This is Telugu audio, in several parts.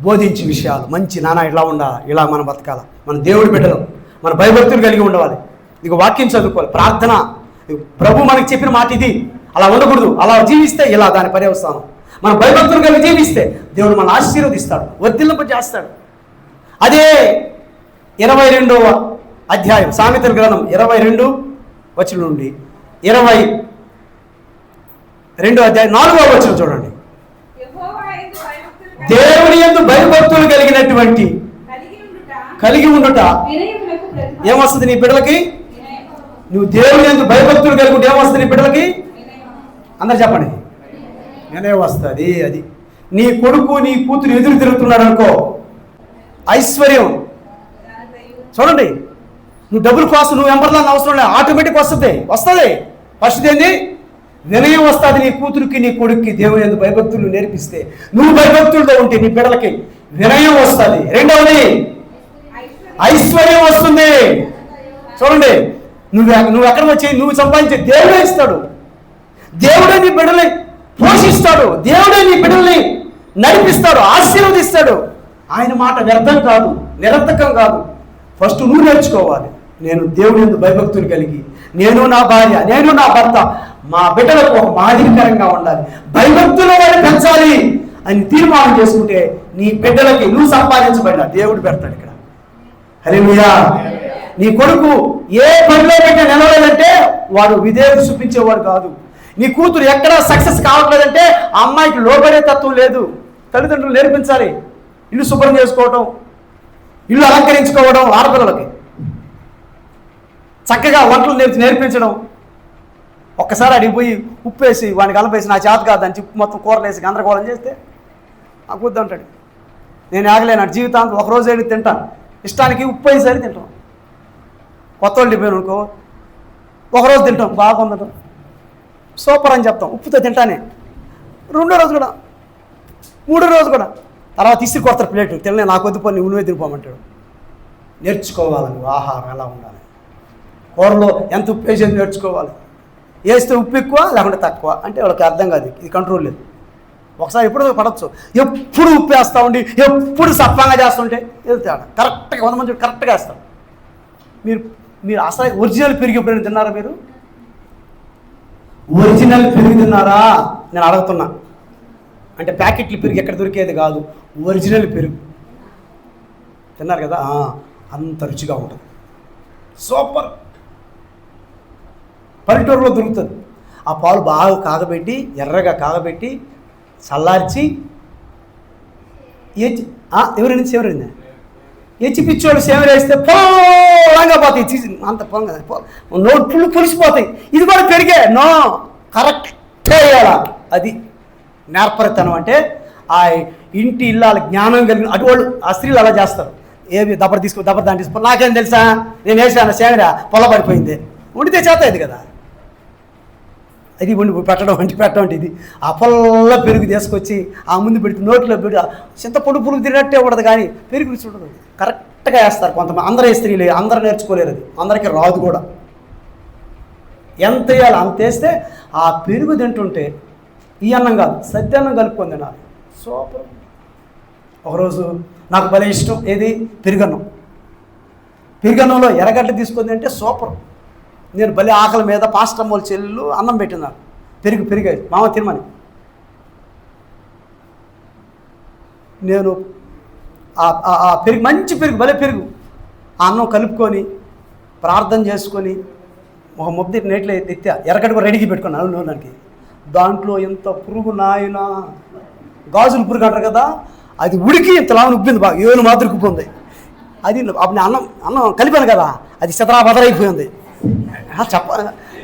బోధించే విషయాలు. మంచి నాన్న ఇలా ఉండాలి? ఇలా మనం బతకాల? మన దేవుడి బిడ్డలు మన భయభక్తులు కలిగి ఉండవాలి ఇక వాక్యం చదువుకోవాలి. ప్రార్థన. ప్రభు మనకి చెప్పిన మాట ఇది. అలా ఉండకూడదు. అలా జీవిస్తే ఇలా దాని పర్యవస్థానం మన భయభక్తులు కలిగి జీవిస్తే దేవుడు మన ఆశీర్వదిస్తాడు. వర్ధిల్లింప చేస్తాడు. అదే ఇరవై రెండవ అధ్యాయం సామెతల గ్రంథం ఇరవై రెండు వచ్చిన నుండి. ఇరవై రెండో అధ్యాయం నాలుగవ వచ్చిన చూడండి. దేవుని ఎందు భయభక్తులు కలిగినటువంటి కలిగి ఉండుట. ఏమొస్తుంది నీ బిడ్డలకి. నువ్వు దేవుని ఎందు భయభక్తులు కలిగి ఉంటే ఏమొస్తుంది నీ బిడ్డలకి. అందరు చెప్పండి. నేనే వస్తుంది అది. నీ కొడుకు నీ కూతురు ఎదురు తిరుగుతున్నాడు అనుకో. ఐశ్వర్యం. చూడండి. నువ్వు డబ్బుల కోసం నువ్వు వెంబర్లాన్ని అవసరం లేదు. ఆటోమేటిక్ వస్తుంది. వస్తుంది. ఫస్ట్ ఏంది? వినయం వస్తుంది నీ కూతురికి నీ కొడుక్కి. దేవుని ఎందుకు భయభక్తులు నేర్పిస్తే నువ్వు భయభక్తులతో ఉంటే నీ బిడ్డలకి వినయం వస్తుంది. రెండవది ఐశ్వర్యం. వస్తుంది. చూడండి నువ్వు నువ్వు ఎక్కడ వచ్చి నువ్వు సంపాదించే దేవుడే ఇస్తాడు. దేవుడే నీ బిడ్డల్ని పోషిస్తాడు. దేవుడే నీ బిడ్డల్ని నడిపిస్తాడు ఆశీర్వదిస్తాడు. ఆయన మాట వ్యర్థం కాదు నిరర్థకం కాదు. ఫస్ట్ నువ్వు నేర్చుకోవాలి. నేను దేవుడు ఎందు భయభక్తులు కలిగి నేను నా భార్య నేను నా భర్త మా బిడ్డలకు ఒక మాదిరికరంగా ఉండాలి. భయభక్తులు వారిని పెంచాలి అని తీర్మానం చేసుకుంటే నీ బిడ్డలకి నువ్వు సంపాదించబడిన దేవుడు పెడతాడు ఇక్కడ. హల్లెలూయా. నీ కొడుకు ఏ పనిలో పెట్టిన నిలవలేదంటే వాడు విధేయత చూపించేవాడు కాదు. నీ కూతురు ఎక్కడ సక్సెస్ కావట్లేదంటే ఆ అమ్మాయికి లోబడే తత్వం లేదు. తల్లిదండ్రులు నేర్పించాలి. ఇల్లు శుభ్రం చేసుకోవడం ఇల్లు అలంకరించుకోవడం ఆడపిల్లలకి. చక్కగా వంటలు నేర్పి నేర్పించడం ఒక్కసారి అడిగిపోయి ఉప్పు వేసి వాడిని కలపేసి నా చేత కాదని చెప్పి మొత్తం కూరలు వేసి గందరగోళం చేస్తే నాకు వద్దు అంటాడు. నేను ఆగలేను జీవితాంతం ఒక రోజు ఏది తింటాను ఇష్టానికి ఉప్పు అయ్యేసరి తింటాం. కొత్త వాళ్ళు పోయిన అనుకో ఒకరోజు తింటాం బాగుందటం సూపర్ అని చెప్తాం ఉప్పుతో తింటానే. రెండో రోజు కూడా మూడో రోజు కూడా. తర్వాత ఇసిరి కొడతారు ప్లేట్ తినలే నాకు వద్దు పని నువ్వే తినిపోమంటాడు నేర్చుకోవాలి నువ్వు ఆహారం ఎలా ఉండాలి. కూరలో ఎంత ఉప్పు వేసేది నేర్చుకోవాలి. వేస్తే ఉప్పు ఎక్కువ లేకుంటే తక్కువ. అంటే వాళ్ళకి అర్థం కాదు ఇది కంట్రోల్ లేదు. ఒకసారి ఎప్పుడు పడవచ్చు ఎప్పుడు ఉప్పు వేస్తూ ఉండి ఎప్పుడు సప్పంగా చేస్తుంటే ఏదో తేడా. కరెక్ట్గా వంద మంది కరెక్ట్గా వేస్తాం మీరు మీరు అసలు ఒరిజినల్ పెరిగి ఎప్పుడైనా తిన్నారా మీరు? ఒరిజినల్ పెరిగి తిన్నారా? నేను అడుగుతున్నా. అంటే ప్యాకెట్లు పెరుగు ఎక్కడ దొరికేది కాదు. ఒరిజినల్ పెరుగు. తిన్నారు కదా? అంత రుచిగా ఉంటుంది. సూపర్. పల్లెటూరులో దొరుకుతుంది. ఆ పాలు బాగా కాగబెట్టి ఎర్రగా కాగబెట్టి చల్లార్చి ఏచి ఆ, ఎవరి ఎవరైంది ఎచ్చి పిచ్చోళ్ళు సేవలు పొలంగా పోతాయి. చీసి అంత పొలంగా కదా నోట్లు పులిసిపోతాయి ఇది కూడా పెరిగే నో కరెక్ట్ వేయాల అది నేర్పరితనం అంటే ఆ ఇంటి ఇల్లాల జ్ఞానం కలిగిన అటువంటి ఆ స్త్రీలు అలా చేస్తారు. ఏమి దబ్బర తీసుకో దబ్బర దాని తీసుకో నాకేం తెలుసా? నేను వేసాను సేవరా పొల పడిపోయింది. ఉండితే చేత ఇది కదా. అది వండి పెట్టడం వంటి పెట్టడం అంటే ఇది. ఆ పొల్ల పెరుగు తీసుకొచ్చి ఆ ముందు పెడితే నోట్లో పెట్టి చింతపండు పురుగు తిరిగినట్టే ఉండదు కానీ పెరుగు రుచి ఉండదు. కరెక్ట్గా వేస్తారు కొంతమంది. అందరూ స్త్రీలు అందరూ నేర్చుకోలేరు అది. అందరికీ రాదు కూడా. ఎంత వేయాలి అంత వేస్తే ఆ పెరుగు తింటుంటే ఈ అన్నం కాదు సద్యాన్నం కలుపుకొని తినాలి. సూపర్. ఒకరోజు నాకు భలే ఇష్టం. ఏది? పెరుగన్నం. పెరుగన్నంలో ఎర్రగడ్డ తీసుకుంది అంటే సూపర్. నేను భలే ఆకలి మీద పాస్టమ్మల చెల్లెలు అన్నం పెట్టినారు. పెరుగు పెరిగాయి మామ తినమని. నేను ఆ- పెరుగు మంచి పెరుగు భలే పెరుగు. ఆ అన్నం కలుపుకొని ప్రార్థన చేసుకొని ఒక ముద్ద నేట్లో ఎత్తా ఎర్రగడ్డ కూడా రెడీకి పెట్టుకున్నాను నూనెకి దాంట్లో ఎంత పురుగు నాయన. గాజులు పురుగు అంటారు కదా అది ఉడికి ఇంతలా ఉబ్బింది బాగా ఏను మాత్రం ఉబ్బింది అది అన్నం అన్నం కలిపాను కదా అది శతరా బదరైపోయింది. చెప్ప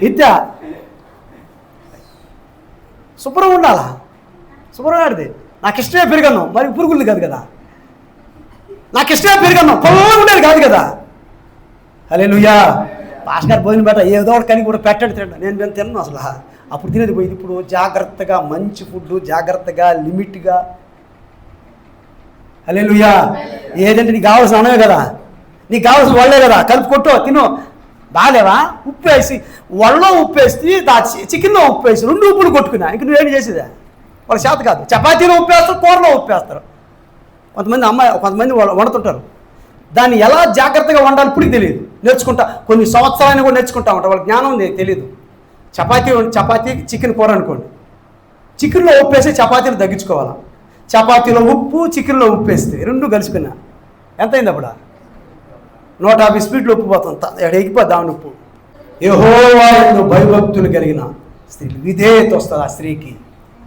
ఇద్దా శుభ్రం ఉండాలా? శుభ్రం ఆడిది నాకు ఇష్టమే పెరిగన్నాం మరి పురుగులు కాదు కదా. నాకు ఇష్టమే పెరిగన్నాం పొలంగా ఉండేది కాదు కదా. అలే నుయ్యా పాస్ గారు భోజనం పెట్ట ఏదో ఒకటి కానీ కూడా పెట్టండి తినండి. నేను నేను తిన్నాను అసలు. అప్పుడు తినేది పోయింది. ఇప్పుడు జాగ్రత్తగా మంచి ఫుడ్ జాగ్రత్తగా లిమిట్గా. అలే లుయ్యా ఏదంటే నీకు కావాల్సిన అనవే కదా. నీకు కావాల్సిన వాళ్ళే కదా. కలిపి కొట్టు తిను. బాగాలేవా? ఉప్పు వేసి వడలో ఉప్పు వేసి దా చికెన్లో ఉప్పు వేసి రెండు ఉప్పులు కొట్టుకున్నా. ఇంక నువ్వేం చేసేదా? వాళ్ళ చేత కాదు. చపాతీలో ఉప్పు వేస్తారు కూరలో ఉప్పు వేస్తారు కొంతమంది అమ్మాయి కొంతమంది వ- వండుతుంటారు. దాన్ని ఎలా జాగ్రత్తగా వండాలి ఇప్పటికి తెలియదు. నేర్చుకుంటా కొన్ని సంవత్సరాలని కూడా నేర్చుకుంటా ఉంటా వాళ్ళకి జ్ఞానం తెలియదు చపాతీ చపాతీ చికెన్ కూర అనుకోండి. చికెన్లో ఉప్పు వేసి చపాతీలు తగ్గించుకోవాలా? చపాతీలో ఉప్పు చికెన్లో ఉప్పు వేస్తే రెండు కలిసిపోయినా. ఎంత అప్పుడు? నూట యాభై స్పీడ్లో ఉప్పు పోతుంది ఎగిపోద్ది ఆమె నొప్పు. యహోవా భయభక్తులు కలిగిన స్త్రీ విధేయత వస్తుంది ఆ స్త్రీకి.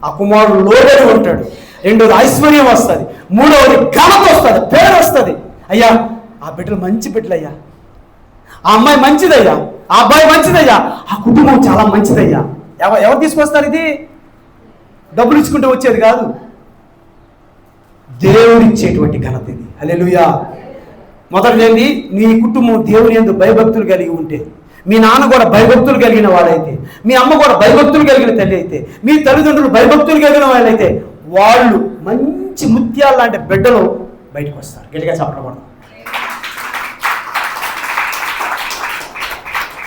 ఆ కుమారుడు లోబడి ఉంటాడు. రెండోది ఐశ్వర్యం వస్తుంది. మూడవది ఘనత వస్తుంది పేరు వస్తుంది. అయ్యా ఆ బిడ్డలు మంచి బిడ్డలు అయ్యా ఆ అమ్మాయి మంచిదయ్యా. ఆ అబ్బాయి మంచిదయ్యా. ఆ కుటుంబం చాలా మంచిదయ్యా. ఎవ ఎవరు తీసుకొస్తారు ఇది? డబ్బులు ఇచ్చుకుంటే వచ్చేది కాదు. దేవుడిచ్చేటువంటి ఘనత ఇది. హల్లెలూయా. మొదటిదేంటి నీ కుటుంబం దేవుని ఎందు భయభక్తులు కలిగి ఉంటే. మీ నాన్న కూడా భయభక్తులు కలిగిన వాళ్ళైతే మీ అమ్మ కూడా భయభక్తులు కలిగిన తల్లి అయితే. మీ తల్లిదండ్రులు భయభక్తులు కలిగిన వాళ్ళైతే వాళ్ళు మంచి ముత్యాలు లాంటి బిడ్డలు బయటకు వస్తారు. గట్టిగా చెప్పకూడదు.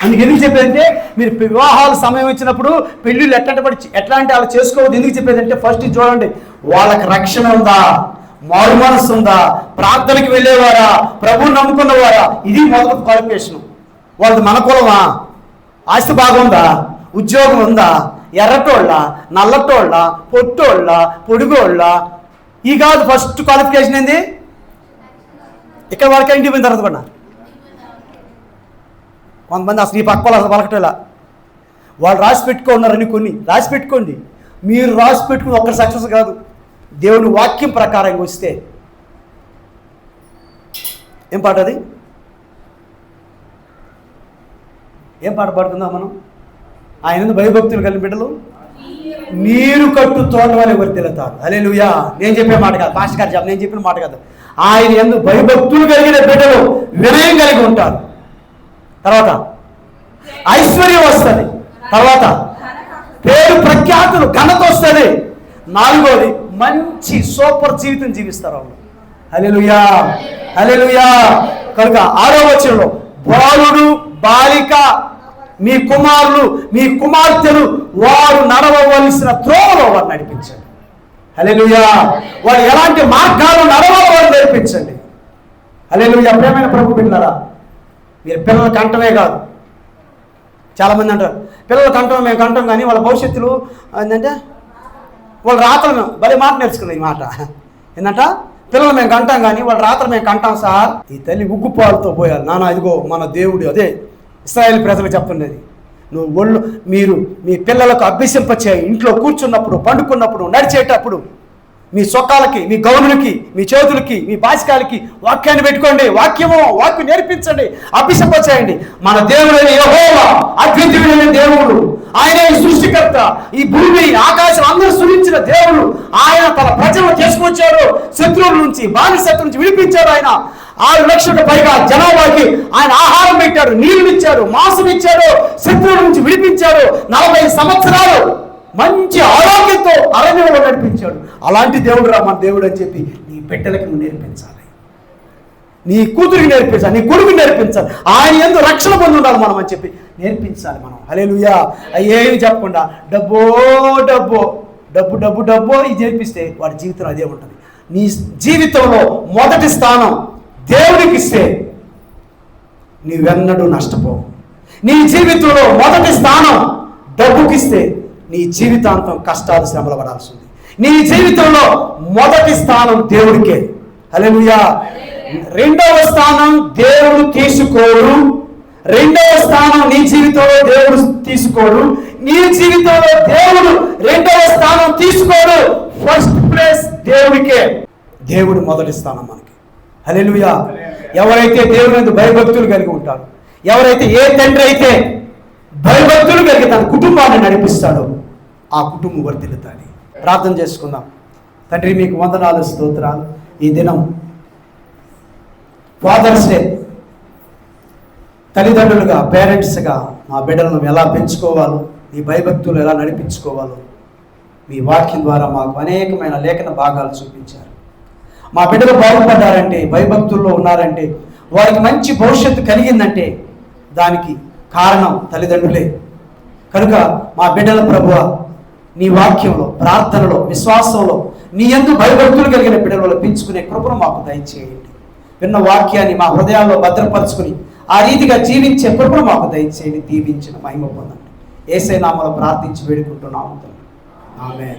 అందుకు ఎందుకు చెప్పేదంటే మీరు వివాహాల సమయం వచ్చినప్పుడు పెళ్ళిళ్ళు ఎట్లాంటి పడి ఎట్లాంటి వాళ్ళు చేసుకోవద్దు. ఎందుకు చెప్పేదంటే ఫస్ట్ చూడండి వాళ్ళకి రక్షణ ఉందా? మారు మనస్సు ఉందా? ప్రార్థనకి వెళ్ళేవారా? ప్రభువు నమ్ముకున్నవారా? ఇది మొదటి క్వాలిఫికేషన్. వాళ్ళది మన కులమా? ఆస్తి బాగుందా ఉద్యోగం ఉందా? ఎర్రటోళ్ళ నల్లటోళ్ళ పొట్టోళ్ళ పొడుగోళ్ళ. ఈ కాదు ఫస్ట్ క్వాలిఫికేషన్ ఏంది? ఇక్కడ వాళ్ళకి ఇంటికి పోయిన తర్వాత కూడా కొంతమంది అసలు ఈ పక్క వాళ్ళు అసలు పలకటేలా వాళ్ళు రాసి పెట్టుకున్నారని కొన్ని. రాసి పెట్టుకోండి. మీరు రాసి పెట్టుకుని ఒక్కరి సక్సెస్ కాదు. దేవుని వాక్యం ప్రకారంగా వస్తే ఏం పాట అది? ఏం పాట పాడుకుందాం మనం? ఆయన భయభక్తులు కలిగిన బిడ్డలు? నీరు కట్టు తోట ఎవరు వర్తిల్లుతారు అలే నువ్యా నేను చెప్పే మాట కాదు. పాస్టర్ గారు చెప్ప నేను చెప్పిన మాట కాదు. ఆయన ఎందుకు భయభక్తులు కలిగిన బిడ్డలు వినయం కలిగి ఉంటారు. తర్వాత ఐశ్వర్యం వస్తుంది. తర్వాత పేరు ప్రఖ్యాతులు ఘనత వస్తుంది. నాలుగోది మంచి సూపర్ జీవితం జీవిస్తారు వాళ్ళు. హల్లెలూయా హల్లెలూయా. కనుక ఆరో వచనంలో బాలుడు బాలిక మీ కుమారులు మీ కుమార్తెలు వారు నడవవలసిన త్రోవలో వారు నడిపించండి. హల్లెలూయా. వారు ఎలాంటి మార్గాలు నడవవారు వారు నేర్పించండి హల్లెలూయా. ప్రేమైన ప్రభు పిల్లరా మీరు పిల్లలు కంటమే కాదు. చాలామంది అంటారు పిల్లలు కంటం మేము కంటం కానీ వాళ్ళ భవిష్యత్తులో ఏంటంటే వాళ్ళ రాత్రులు మేము భలే మాట నేర్చుకున్నాం ఈ మాట. ఏంటంట పిల్లలు మేము కంటాం కానీ వాళ్ళ రాత్రులు మేము కంటాం సార్. ఈ తల్లి ఉగ్గుపాలతో పోయాలి. నాన్న ఇదిగో మన దేవుడు అదే ఇస్రాయేల్ ప్రజలకు చెప్తున్నది. నువ్వు ఒళ్ళు మీరు మీ పిల్లలకు అభ్యసింపచేయి. ఇంట్లో కూర్చున్నప్పుడు పండుకున్నప్పుడు నడిచేటప్పుడు మీ సొక్కాలకి మీ గౌనులకి మీ చేతులకి మీ బాసికాలకి వాక్యాన్ని పెట్టుకోండి. వాక్యము వాక్యం నేర్పించండి. అభిషంపచేయండి మన దేవుడైన యహోవా అద్వితీయుడైన దేవుడు. ఆయనే సృష్టికర్త. ఈ భూమి ఆకాశం అందరూ సృష్టించిన దేవుడు. ఆయన తన ప్రజలను చేసుకొచ్చాడు శత్రువుల నుంచి బానిసత్వం నుంచి విడిపించాడు ఆయన. ఆరు లక్షలకు పైగా జనాభాకి ఆయన ఆహారం పెట్టాడు నీళ్ళు ఇచ్చాడు మాంసం ఇచ్చాడు శత్రువుల నుంచి విడిపించాడు. నలభై సంవత్సరాలు మంచి ఆరోగ్యంతో అరణ్యంలో నడిపించాడు. అలాంటి దేవుడు రా మన దేవుడు అని చెప్పి నీ బిడ్డలకి నువ్వు నేర్పించాలి. నీ కూతురికి నేర్పించాలి నీ కొడుకు నేర్పించాలి ఆయన ఎందు రక్షణ పొంది ఉండాలి మనం అని చెప్పి నేర్పించాలి మనం. హలేలుయా అయ్యేమి చెప్పకుండా డబ్బో డబ్బో డబ్బు డబ్బు డబ్బో ఇది నేర్పిస్తే వాడి జీవితం అదే ఉంటుంది. నీ జీవితంలో మొదటి స్థానం దేవుడికి ఇస్తే నీవెన్నడూ నష్టపోవు. నీ జీవితంలో మొదటి స్థానం డబ్బుకిస్తే నీ జీవితాంతం కష్టాలు శ్రమలు పడాల్సింది నీ జీవితంలో మొదటి స్థానం దేవుడికే. హలెలుయా రెండవ స్థానం దేవుడు తీసుకోడు. రెండవ స్థానం నీ జీవితంలో దేవుడు తీసుకోడు. నీ జీవితంలో దేవుడు రెండవ స్థానం తీసుకోడు. ఫస్ట్ ప్లేస్ దేవుడికే. దేవుడు మొదటి స్థానం మనకి. హలెలుయా ఎవరైతే దేవుని యందు భయభక్తులు కలిగి ఉంటారు ఎవరైతే ఏ తండ్రి అయితే భయభక్తులు కలిగి తన కుటుంబాన్ని నడిపిస్తాడు. ఆ కుటుంబం వర్ధిల్లుతాడు ప్రార్థన చేసుకుందాం. తండ్రి మీకు వందనాలు స్తోత్రాలు. ఈ దినం ఫాదర్స్ డే తల్లిదండ్రులుగా పేరెంట్స్గా మా బిడ్డలను ఎలా పెంచుకోవాలో మీ భయభక్తులు ఎలా నడిపించుకోవాలో మీ వాక్యం ద్వారా మాకు అనేకమైన లేఖన భాగాలు చూపించారు. మా బిడ్డలు బాగుపడ్డారంటే భయభక్తుల్లో ఉన్నారంటే వారికి మంచి భవిష్యత్తు కలిగిందంటే దానికి కారణం తల్లిదండ్రులే. కనుక మా బిడ్డల ప్రభువ నీ వాక్యంలో ప్రార్థనలో విశ్వాసంలో నీ ఎందు భయభక్తులు కలిగిన బిడ్డలు పెంచుకునే కృపను మాకు దయచేయండి. విన్న వాక్యాన్ని మా హృదయాల్లో భద్రపరచుకుని ఆ రీతిగా జీవించే కృపను మాకు దయచేయండి. దీవించిన మహిమ పొందండి. ఏసైనామలో ప్రార్థించి వేడుకుంటున్నాము ఆమె